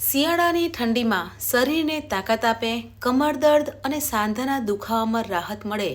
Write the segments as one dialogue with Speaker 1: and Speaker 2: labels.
Speaker 1: શિયાળાની ઠંડીમાં શરીરને તાકાત આપે, કમર દર્દ અને સાંધાના દુખાવામાં રાહત મળે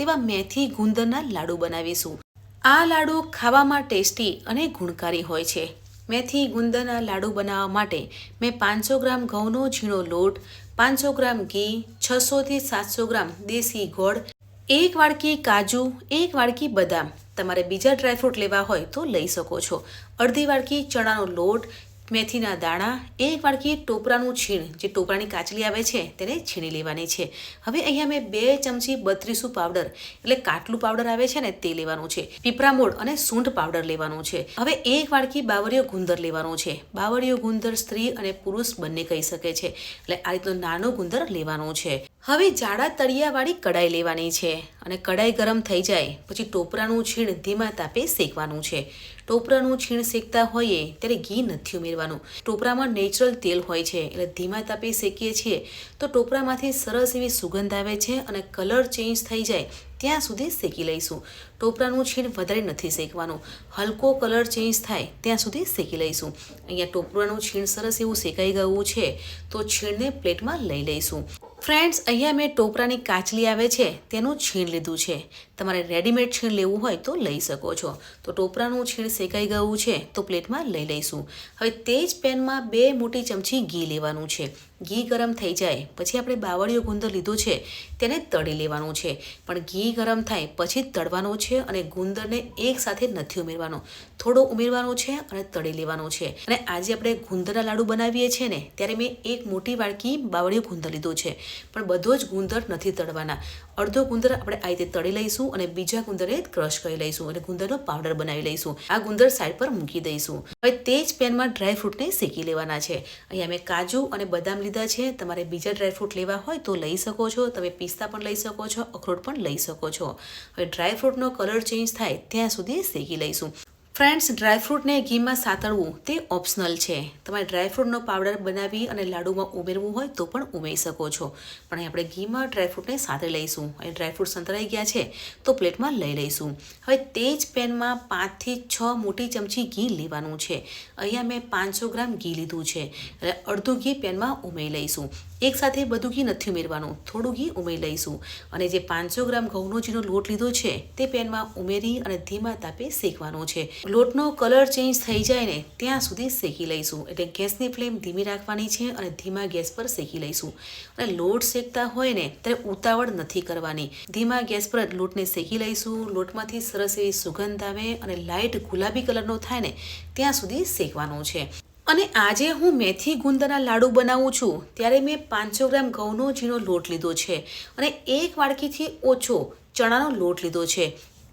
Speaker 1: તેવા મેથી ગુંદરના લાડુ બનાવીશું. આ લાડુ ખાવામાં ટેસ્ટી અને ગુણકારી હોય છે. મેથી ગુંદરના લાડુ બનાવવા માટે મેં પાંચસો ગ્રામ ઘઉંનો ઝીણો લોટ, પાંચસો ગ્રામ ઘી, છસોથી સાતસો ગ્રામ દેશી ગોળ, એક વાડકી કાજુ, એક વાડકી બદામ. તમારે બીજા ડ્રાયફ્રૂટ લેવા હોય તો લઈ શકો છો. અડધી વાડકી ચણાનો લોટ મેથીના દાણા, એક વાડકી ટોપરાનું છીણ, જે ટોપરાની કાચલી આવે છે, તેને છીણી લેવાની છે. હવે અહીંયા મેં બે ચમચી બત્રીસું પાવડર, એટલે કાટલું પાવડર આવે છે ને તે લેવાનું છે. પીપરામોળ અને સૂંઠ પાવડર લેવાનું છે. હવે એક વાડકી બાવરીયો ગુંદર લેવાનું છે. બાવરીયો ગુંદર સ્ત્રી અને પુરુષ બંને કહી શકે છે. એટલે આ રીતનો નાનો ગુંદર લેવાનો છે. હવે જાડા તળિયાવાળી કડાઈ લેવાની છે અને કડાઈ ગરમ થઈ જાય, પછી ટોપરાનું છીણ ધીમા તાપે શેકવાનું છે. ટોપરાનું છીણ શેકતા હોઈએ ત્યારે ઘી નથી ઉમેરવાનું. ટોપરામાં નેચરલ તેલ હોય છે એટલે ધીમા તાપે શેકીએ છીએ તો ટોપરામાંથી સરસ એવી સુગંધ આવે છે અને કલર ચેન્જ થઈ જાય, ત્યાં સુધી શેકી લઈશું. ટોપરાનું છીણ વધારે નથી શેકવાનું. હલકો કલર ચેન્જ થાય, ત્યાં સુધી શેકી લઈશું. અહીંયા ટોપરાનું છીણ સરસ એવું શેકાઈ ગયું છે, તો છીણને પ્લેટમાં લઈ લઈશું. ફ્રેન્ડ્સ, અહીંયા મેં ટોપરાની કાચલી આવે છે, તેનું છીણ લીધું છે. તમારે રેડીમેડ છીણ લેવું હોય તો લઈ શકો છો. તો ટોપરાનું છીણ શેકાઈ ગયું છે, તો પ્લેટમાં લઈ લઈશું. હવે તે જ પેનમાં બે મોટી ચમચી ઘી લેવાનું છે. ઘી ગરમ થઈ જાય, પછી આપણે બાવળીયો ગુંદર લીધો છે, તેને તળી લેવાનું છે. પણ ઘી ગરમ થાય, પછી જ તળવાનો છે અને ગુંદરને એકસાથે નથી ઉમેરવાનો. થોડો ઉમેરવાનો છે અને તળી લેવાનો છે. અને આજે આપણે ગુંદરના લાડુ બનાવીએ છીએ ને, ત્યારે મેં એક મોટી વાડકી બાવળીયો ગુંદર લીધો છે. પણ બધો જ ગુંદર નથી તળવાના. અડધો ગુંદર આપણે આ રીતે તળી લઈશું અને બીજા ગુંદરને ક્રશ કરી લઈશું અને ગુંદરનો પાવડર બનાવી લઈશું. આ ગુંદર સાઈડ પર મૂકી દઈશું. હવે તે જ પેનમાં ડ્રાયફ્રૂટને શેકી લેવાના છે. અહીંયા મેં કાજુ અને બદામ લીધા છે. તમારે બીજા ડ્રાયફ્રૂટ લેવા હોય તો લઈ શકો છો. તમે પિસ્તા પણ લઈ શકો છો, અખરોટ પણ લઈ શકો છો. હવે ડ્રાયફ્રૂટનો કલર ચેન્જ થાય ત્યાં સુધી શેકી લઈશું. ફ્રેન્ડ્સ ડ્રાયફ્રૂટને ઘીમાં સાતળવું તે ઓપ્શનલ છે. તમારે ડ્રાયફ્રૂટનો પાવડર બનાવી અને લાડુમાં ઉમેરવું હોય તો પણ ઉમેરી શકો છો. પણ આપણે ઘીમાં ડ્રાયફ્રૂટને સાતળી લઈશું. અહીં ડ્રાયફ્રૂટ સંતળાઈ ગયા છે તો પ્લેટમાં લઈ લઈશું. હવે તે જ પેનમાં પાંચથી છ મોટી ચમચી ઘી લેવાનું છે. અહીંયા મેં પાંચસો ગ્રામ ઘી લીધું છે. એટલે અડધું ઘી પેનમાં ઉમેરી લઈશું. એકસાથે બધું ઘી નથી ઉમેરવાનું. થોડું ઘી ઉમેરી લઈશું. અને જે પાંચસો ગ્રામ ઘઉંનો જેનો લોટ લીધો છે, તે પેનમાં ઉમેરી અને ધીમા તાપે શેકવાનો છે. લોટનો કલર ચેન્જ થઈ જાય ને, ત્યાં સુધી શેકી લઈશું. એટલે ગેસની ફ્લેમ ધીમી રાખવાની છે અને ધીમા ગેસ પર શેકી લઈશું. અને લોટ શેકતા હોય ને, ત્યારે ઉતાવળ નથી કરવાની. ધીમા ગેસ પર લોટને શેકી લઈશું. લોટમાંથી સરસ એવી સુગંધ આવે અને લાઇટ ગુલાબી કલરનો થાય ને, ત્યાં સુધી શેકવાનો છે. અને આજે હું મેથી ગુંદના લાડુ બનાવું છું, ત્યારે મેં પાંચસો ગ્રામ ઘઉંનો ઝીણો લોટ લીધો છે અને એક વાડકીથી ઓછો ચણાનો લોટ લીધો છે.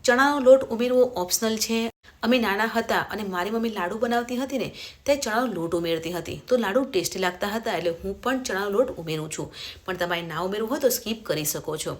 Speaker 1: ચણાનો લોટ ઉમેરવો ઓપ્શનલ છે. અમે નાના હતા અને મારી મમ્મી લાડુ બનાવતી હતી ને, તે ચણાનો લોટ ઉમેરતી હતી. તો લાડુ ટેસ્ટી લાગતા હતા, એટલે હું પણ ચણાનો લોટ ઉમેરું છું. પણ તમારે ના ઉમેરવું હોય તો સ્કીપ કરી શકો છો.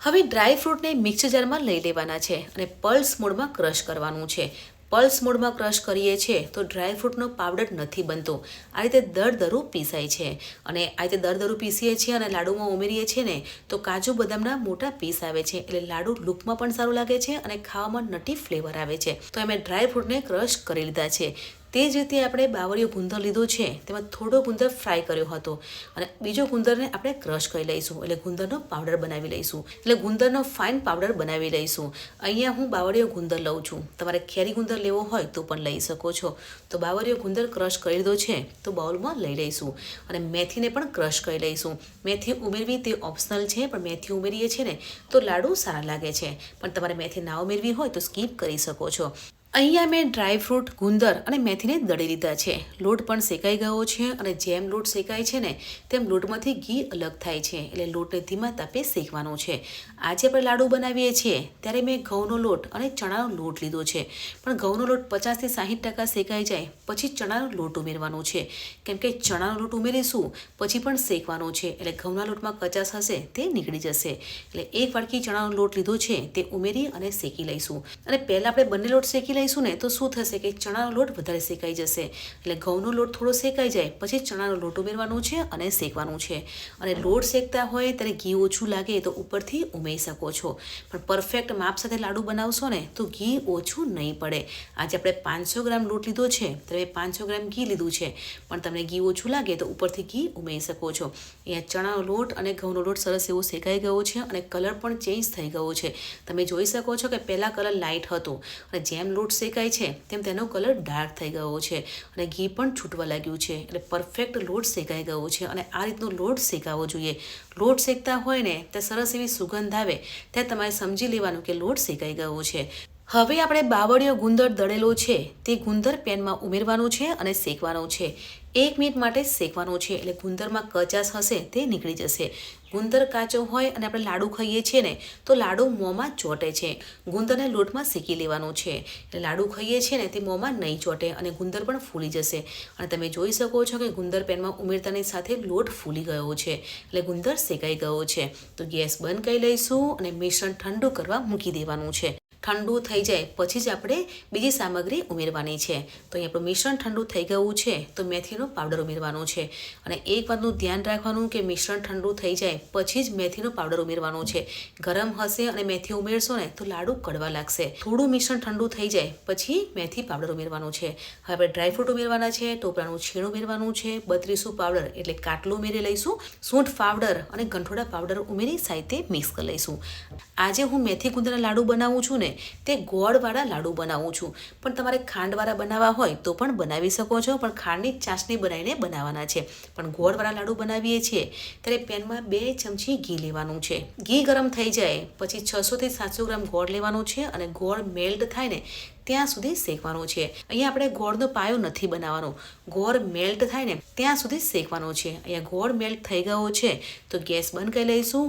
Speaker 1: હવે ડ્રાય ફ્રૂટને મિક્સર જારમાં લઈ લેવાના છે અને પલ્સ મોડમાં ક્રશ કરવાનું છે. પલ્સ મોડમાં ક્રશ કરીએ છીએ તો ડ્રાયફ્રૂટનો પાવડર નથી બનતો. આ રીતે દરદરું પીસાય છે. અને આ રીતે દરદરું પીસીએ છીએ અને લાડુમાં ઉમેરીએ છીએ ને, તો કાજુ બદામના મોટા પીસ આવે છે. એટલે લાડુ લુકમાં પણ સારું લાગે છે અને ખાવામાં નટી ફ્લેવર આવે છે. તો અમે ડ્રાયફ્રૂટને ક્રશ કરી લીધા છે. તે જ રીતે આપણે બાવળીયો ગુંદર લીધો છે, તેમાં થોડો ગુંદર ફ્રાય કર્યો હતો. અને બીજો ગુંદરને આપણે ક્રશ કરી લઈશું, એટલે ગુંદરનો પાવડર બનાવી લઈશું, એટલે ગુંદરનો ફાઇન પાવડર બનાવી લઈશું. અહીંયા હું બાવળીયો ગુંદર લઉં છું. તમારે ખેરી ગુંદર લેવો હોય તો પણ લઈ શકો છો. તો બાવળીયો ગુંદર ક્રશ કરી લીધો છે, તો બાઉલમાં લઈ લઈશું. અને મેથીને પણ ક્રશ કરી લઈશું. મેથી ઉમેરવી તે ઓપ્શનલ છે, પણ મેથી ઉમેરીએ છીએ ને, તો લાડુ સારા લાગે છે. પણ તમારે મેથી ના ઉમેરવી હોય તો સ્કીપ કરી શકો છો. અહીંયા મેં ડ્રાય ફ્રૂટ, ગુંદર અને મેથીને દળી લીધા છે. લોટ પણ શેકાઈ ગયો છે અને જેમ લોટ શેકાય છે ને, તેમ લોટમાંથી ઘી અલગ થાય છે. એટલે લોટને ધીમા તાપે શેકવાનો છે. આજે આપણે લાડુ બનાવીએ છીએ, ત્યારે મેં ઘઉંનો લોટ અને ચણાનો લોટ લીધો છે. પણ ઘઉંનો લોટ પચાસથી સાહીઠ ટકા શેકાઈ જાય, પછી ચણાનો લોટ ઉમેરવાનો છે. કેમ કે ચણાનો લોટ ઉમેરીશું, પછી પણ શેકવાનો છે. એટલે ઘઉંના લોટમાં કચાશ હશે, તે નીકળી જશે. એટલે એક વાડકી ચણાનો લોટ લીધો છે, તે ઉમેરી અને શેકી લઈશું. અને પહેલાં આપણે બંને લોટ શેકી લઈશું. લઈશું ને, તો શું થશે કે ચણાનો લોટ વધારે શેકાઈ જશે. એટલે ઘઉંનો લોટ થોડો શેકાઈ જાય, પછી ચણાનો લોટ ઉમેરવાનો છે અને શેકવાનું છે. અને લોટ શેકતા હોય ત્યારે ઘી ઓછું લાગે તો ઉપરથી ઉમેરી શકો છો. પણ પરફેક્ટ માપ સાથે લાડુ બનાવશો ને, તો ઘી ઓછું નહીં પડે. આજે આપણે પાંચસો ગ્રામ લોટ લીધો છે તો એ પાંચસો ગ્રામ ઘી લીધું છે. પણ તમને ઘી ઓછું લાગે તો ઉપરથી ઘી ઉમેરી શકો છો. અહીંયા ચણાનો લોટ અને ઘઉંનો લોટ સરસ એવો શેકાઈ ગયો છે અને કલર પણ ચેન્જ થઈ ગયો છે. તમે જોઈ શકો છો કે પહેલાં કલર લાઇટ હતો. અને જેમ લોટ શેકાય છે, તેમ તેનો કલર ડાર્ક થઈ ગયો છે અને ઘી પણ છૂટવા લાગ્યું છે. એટલે પરફેક્ટ લોટ શેકાઈ ગયો છે અને આ રીતનો લોટ શેકાવો જોઈએ. લોટ શેકતા હોય ને ત્યાં સરસ એવી સુગંધ આવે ત્યાં તમારે સમજી લેવાનું કે લોટ શેકાઈ ગયો છે. હવે આપણે બાવળીયો ગુંદર દળેલો છે, તે ગુંદર પેનમાં ઉમેરવાનું છે અને શેકવાનો છે. એક મિનિટ માટે શેકવાનું છે એટલે ગુંદરમાં કચાશ હશે તે નીકળી જશે. ગુંદર કાચો હોય અને આપણે લાડુ ખાઈએ છીએ ને, તો લાડુ મોંમાં ચોટે છે. ગુંદરને લોટમાં શેકી લેવાનું છે. એટલે લાડુ ખાઈએ છીએ ને, તે મોંમાં નહીં ચોટે અને ગુંદર પણ ફૂલી જશે. અને તમે જોઈ શકો છો કે ગુંદર પેનમાં ઉમેરતાની સાથે લોટ ફૂલી ગયો છે. એટલે ગુંદર શેકાઈ ગયો છે. તો ગેસ બંધ કરી લઈશું અને મિશ્રણ ઠંડુ કરવા મૂકી દેવાનું છે. ઠંડુ થઈ જાય, પછી જ આપણે બીજી સામગ્રી ઉમેરવાની છે. તો અહીં આપણું મિશ્રણ ઠંડુ થઈ ગયું છે, તો મેથીનો પાવડર ઉમેરવાનો છે. અને એક વાતનું ધ્યાન રાખવાનું કે મિશ્રણ ઠંડુ થઈ જાય, પછી જ મેથીનો પાવડર ઉમેરવાનો છે. ગરમ હશે અને મેથી ઉમેરશો ને, તો લાડુ કડવા લાગશે. થોડું મિશ્રણ ઠંડુ થઈ જાય, પછી મેથી પાવડર ઉમેરવાનો છે. હવે આપણે ડ્રાયફ્રૂટ ઉમેરવાના છે, ટોપરાનું છીણ ઉમેરવાનું છે, બત્રીસું પાવડર એટલે કાટલું ઉમેરી લઈશું, સૂંઠ પાવડર અને ગંઠોડા પાવડર ઉમેરી સાહિત્ય મિક્સ કરી લઈશું. આજે હું મેથી ગુંદરના લાડુ બનાવું છું ને તે ગોળવાળા લાડુ બનાવું છું. પણ તમારે ખાંડવાળા બનાવવા હોય તો પણ બનાવી શકો છો, પણ ખાંડની ચાસણી બનાવીને બનાવવાના છે. પણ ગોળવાળા લાડુ બનાવીએ છીએ, ત્યારે પેનમાં બે ચમચી ઘી લેવાનું છે. ઘી ગરમ થઈ જાય, પછી છસોથી સાતસો ગ્રામ ગોળ લેવાનું છે અને ગોળ મેલ્ટ થાય ને ત્યાં સુધી શેકવાનું છે. અહીંયા આપણે ગોળનો પાયો નથી બનાવવાનો. ગોળ મેલ્ટ થાય ને ત્યાં સુધી શેકવાનો છે. અહીંયા ગોળ મેલ્ટ થઈ ગયો છે, તો ગેસ બંધ કરી લઈશું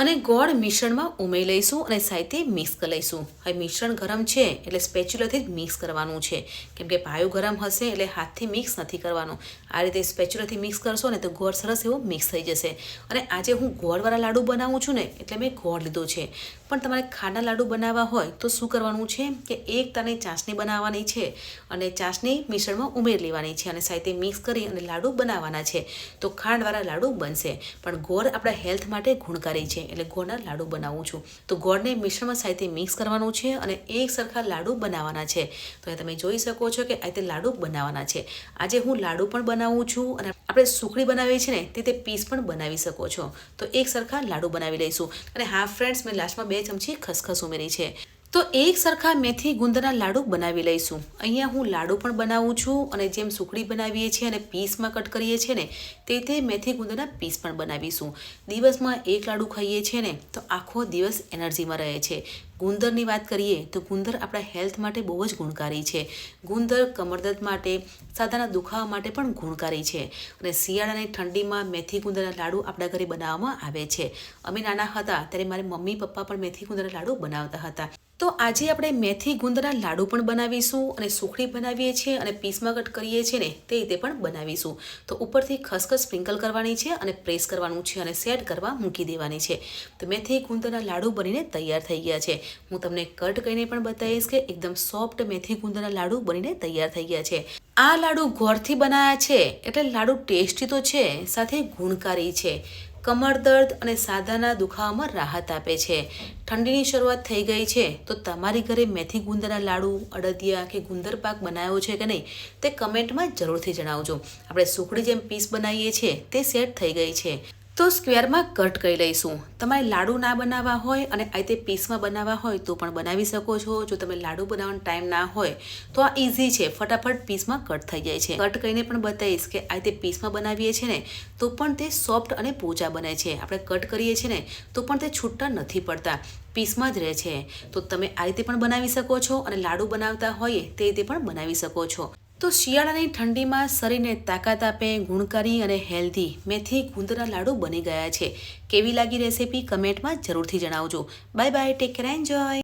Speaker 1: અને ગોળ મિશ્રણમાં ઉમેરી લઈશું અને સાથે મિક્સ કરી લઈશું. હવે મિશ્રણ ગરમ છે એટલે સ્પેચ્યુલાથી જ મિક્સ કરવાનું છે. કેમ કે પાયું ગરમ હશે એટલે હાથથી મિક્સ નથી કરવાનું. આ રીતે સ્પેચ્યુલાથી મિક્સ કરશો ને તો ગોળ સરસ એવો મિક્સ થઈ જશે. અને આજે હું ગોળવાળા લાડુ બનાવું છું ને એટલે મેં ગોળ લીધો છે. પણ તમારે ખાંડના લાડુ બનાવવા હોય તો શું કરવાનું છે કે એક તને ચાસણી બનાવવાની છે અને ચાસણી મિશ્રણમાં ઉમેરી લેવાની છે અને સાહિત્ય મિક્સ કરી અને લાડુ બનાવવાના છે. તો ખાંડવાળા લાડુ બનશે. પણ ગોળ આપણા હેલ્થ માટે ગુણકારી છે એટલે ગોળના લાડુ બનાવું છું. તો ગોળને મિશ્રણમાં સાહિત્ય મિક્સ કરવાનું છે અને એક સરખા લાડુ બનાવવાના છે. તો તમે જોઈ શકો છો કે આ રીતે લાડુ બનાવવાના છે. આજે હું લાડુ પણ બનાવું છું અને આપણે સુખડી બનાવીએ છીએ ને, તે તે પીસ પણ બનાવી શકો છો. તો એક સરખા લાડુ બનાવી લઈશું. અને હા ફ્રેન્ડ્સ મેં લાસ્ટમાં બે ચમચી ખસખસ ઉમેરી છે. તો એક સરખા મેથી ગુંદરના લાડુ બનાવી લઈશું. અહીંયા હું લાડુ પણ બનાવું છું અને જેમ સુખડી બનાવીએ છીએ અને પીસમાં કટ કરીએ છીએ ને, તે તે મેથી ગુંદરના પીસ પણ બનાવીશું. દિવસમાં એક લાડુ ખાઈએ છીએ ને, તો આખો દિવસ એનર્જીમાં રહે છે. ગુંદરની વાત કરીએ, તો ગુંદર આપણા હેલ્થ માટે બહુ જ ગુણકારી છે. ગુંદર કમરદર્દ માટે, સાદાના દુખાવા માટે પણ ગુણકારી છે. અને શિયાળાની ઠંડીમાં મેથી ગુંદરના લાડુ આપણા ઘરે બનાવવામાં આવે છે. અમે નાના હતા, ત્યારે મારી મમ્મી પપ્પા પણ મેથી ગુંદરના લાડુ બનાવતા હતા. તો આજે આપણે મેથી ગુંદના લાડુ પણ બનાવીશું અને સુખડી બનાવીએ છીએ અને પીસમાં કટ કરીએ છીએ ને તે રીતે પણ બનાવીશું. તો ઉપરથી ખસખસ સ્પ્રિંકલ કરવાની છે અને પ્રેસ કરવાનું છે અને સેટ કરવા મૂકી દેવાની છે. તો મેથી ગુંદના લાડુ બનીને તૈયાર થઈ ગયા છે. હું તમને કટ કરીને પણ બતાવીશ કે એકદમ સોફ્ટ મેથી ગુંદના લાડુ બનીને તૈયાર થઈ ગયા છે. આ લાડુ ગોળથી બનાવ્યા છે એટલે લાડુ ટેસ્ટી તો છે, સાથે ગુણકારી છે. કમર દર્દ અને સાદાના દુખાવામાં રાહત આપે છે. ઠંડીની શરૂઆત થઈ ગઈ છે, તો તમારી ઘરે મેથી ગુંદરના લાડુ, અડદિયા કે ગુંદર પાક બનાવ્યો છે કે નહીં, તે કમેન્ટમાં જરૂરથી જણાવજો. આપણે સુખડી જેમ પીસ બનાવીએ છીએ, તે સેટ થઈ ગઈ છે. તો સ્ક્વેરમાં કટ કરી લઈશું. તમારે લાડુ ના બનાવવા હોય અને આ રીતે પીસમાં બનાવવા હોય તો પણ બનાવી શકો છો. જો તમે લાડુ બનાવવાનો ટાઈમ ના હોય તો આ ઇઝી છે. ફટાફટ પીસમાં કટ થઈ જાય છે. કટ કરીને પણ બતાવીશ કે આ રીતે પીસમાં બનાવીએ છીએ ને, તો પણ તે સોફ્ટ અને પોચા બને છે. આપણે કટ કરીએ છીએ ને, તો પણ તે છૂટા નથી પડતા. પીસમાં જ રહે છે. તો તમે આ રીતે પણ બનાવી શકો છો અને લાડુ બનાવતા હોઈએ તે રીતે પણ બનાવી શકો છો. તો શિયાળાની ઠંડીમાં શરીરને તાકાત આપે, ગુણકારી અને હેલ્ધી મેથી ગુંદરના લાડુ બની ગયા છે. કેવી લાગી રેસીપી કમેન્ટમાં જરૂરથી જણાવજો. Bye bye, take care, enjoy.